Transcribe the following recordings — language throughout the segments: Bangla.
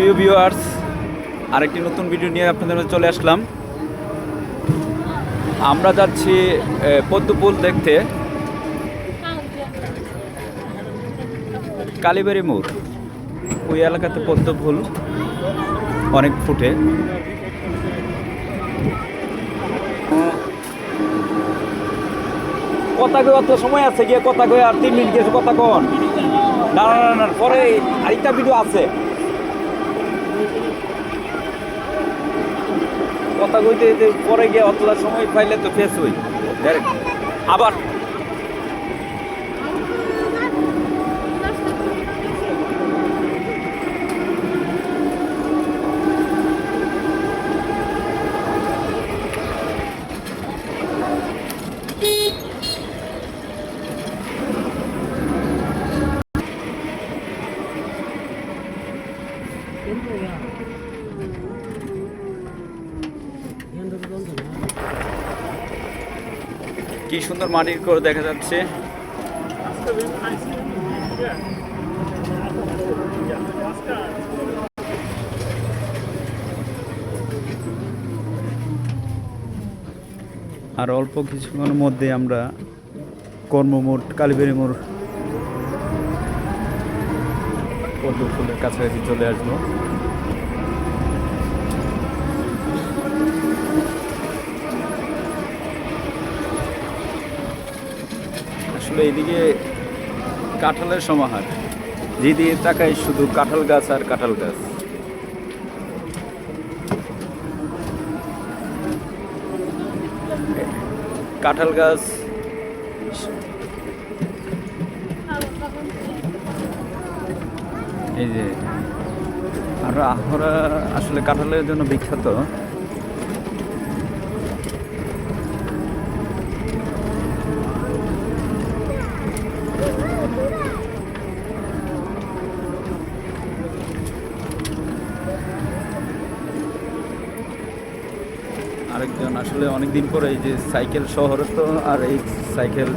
প্রিয় ভিউয়ার্স আরেকটি নতুন ভিডিও নিয়ে আপনাদের চলে আসলাম। আমরা যাচ্ছি পদ্মপুল দেখতে। কালীবাড়ি মোড়। ওই এলাকাতে পদ্মফুল অনেক ফুটে। কথা কয়ে অত সময় আছে গিয়ে কথা কয়ে আর তিন মিনিট গেছে কথা কন। না না, না পরে আরেকটা ভিডিও আছে। কথা কইতে পরে গিয়ে অতলা সময় পাইলে তো ফেস হই। আবার। কি সুন্দর মাটির করে দেখা যাচ্ছে। আর অল্প কিছুক্ষণের মধ্যে আমরা কর্মমোড় কালীবাড়ি মোড় পদ্ম ফুলের কাছাকাছি চলে আসব। আসলে এইদিকে কাঁঠালের সমাহার। যেদিকে তাকাই শুধু কাঁঠাল গাছ আর কাঁঠাল গাছ। কাঁঠাল গাছ। এই যে আর আহরা আসলে কাঁঠালের জন্য বিখ্যাত। আরেকজন আসলে অনেক দিন পরে এই যে সাইকেল শহরে তো আর এই সাইকেল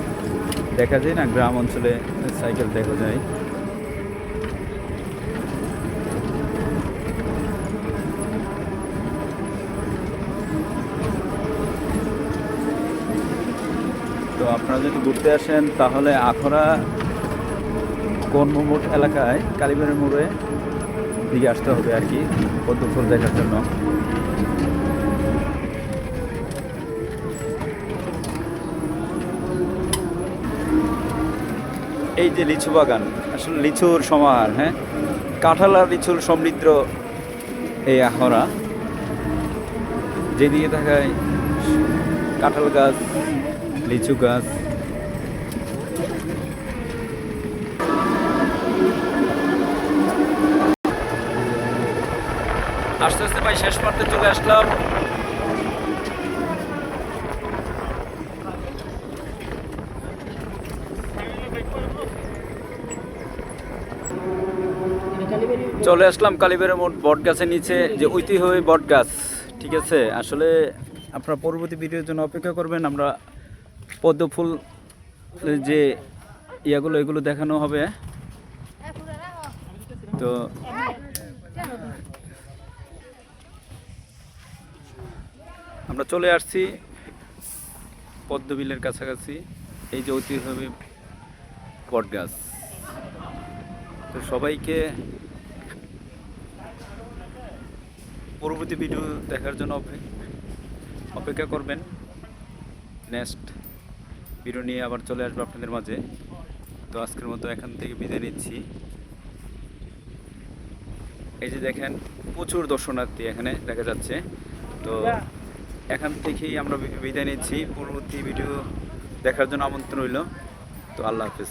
দেখা যায় না, গ্রাম অঞ্চলে সাইকেল দেখা যায়। তো আপনারা যদি ঘুরতে আসেন, তাহলে আখড়া কর্মমোট এলাকায় কালীবাড়ির মোড়ে দিকে আসতে হবে আর কি পদ্ম ফুল দেখার জন্য। এই যে লিচু বাগান, আসলে লিচুর সমাহার হ্যাঁ? কাঁঠাল আর লিচুর সমৃদ্ধ এই আহরা যেদিকে থাকায় কাঁঠাল গাছ, লিচু গাছ। আস্তে আস্তে ভাই, শেষ প্রান্তে চলে আসলাম। চলে আসলাম কালীবাড়ির মোট বট গাছের নিচে, যে ঐতিহ্যবাহী বট গাছ। ঠিক আছে? আসলে আপনারা পরবর্তী ভিডিওর জন্য অপেক্ষা করবেন, আমরা পদ্ম ফুল যে ইয়াগুলো, এগুলো দেখানো হবে। তো আমরা চলে আসছি পদ্মবিলের কাছাকাছি, এই যে ঐতিহ্যবাহী বট গাছ। তো সবাইকে পরবর্তী ভিডিও দেখার জন্য অপে- অপেক্ষা করবেন। নেক্সট ভিডিও নিয়ে আবার চলে আসব আপনাদের মাঝে। তো আজকের মতো এখান থেকে বিদায় নিচ্ছি। এই যে দেখেন, প্রচুর দর্শনার্থী এখানে দেখা যাচ্ছে। তো এখান থেকেই আমরা বিদায় নিচ্ছি। পরবর্তী ভিডিও দেখার জন্য আমন্ত্রণ রইল। তো আল্লাহ হাফেজ।